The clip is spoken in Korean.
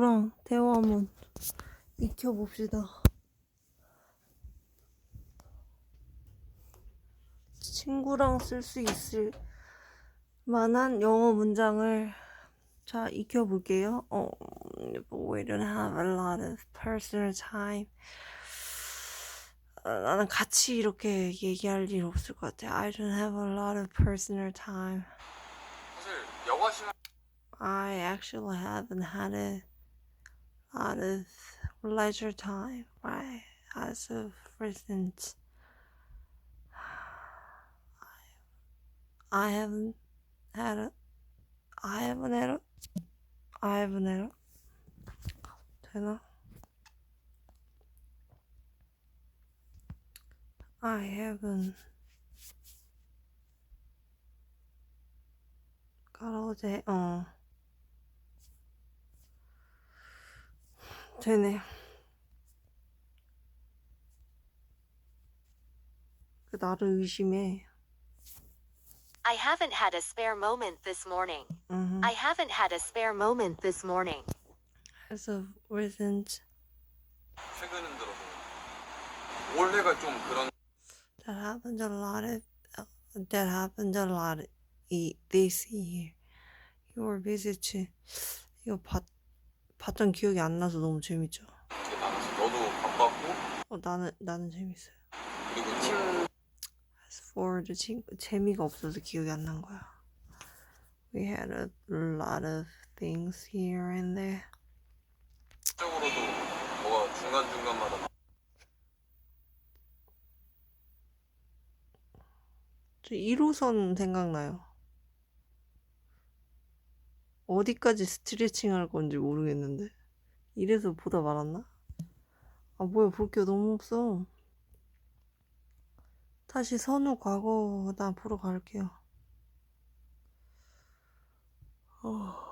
랑 대화 한번 익혀봅시다. 친구랑 쓸 수 있을 만한 영어 문장을 자 익혀볼게요. 어, we don't have a lot of personal time. 아, 나는 같이 이렇게 얘기할 일 없을 것 같아. I don't have a lot of personal time. 사실 여가 시간 I actually haven't had a lot of leisure time, right? As of recent, I haven't had a, I haven't had a, I haven't had a, 되나? I haven't got 어제, 어. 되네. 그 나를 의심해. I haven't had a spare moment this morning. 음. I haven't had a spare moment this morning. As of recent, 최근은 들어서 올해가 좀 그런 that happened a lot of, that happened a lot 이 this year. Your visit. 이거 봤 봤던 기억이 안 나서 너무 재밌죠. 너도 바빴고 어 나는 나는 재밌어요. 그리고 팀 As for the 친구 재미가 없어서 기억이 안 난 거야. We had a lot of things here and there. 적으로도 뭐가 중간 중간마다 저 1호선 생각나요. 어디까지 스트레칭 할 건지 모르겠는데. 이래서 보다 말았나? 아, 뭐야, 볼 게 너무 없어. 다시 선우 과거 나 보러 갈게요. 어.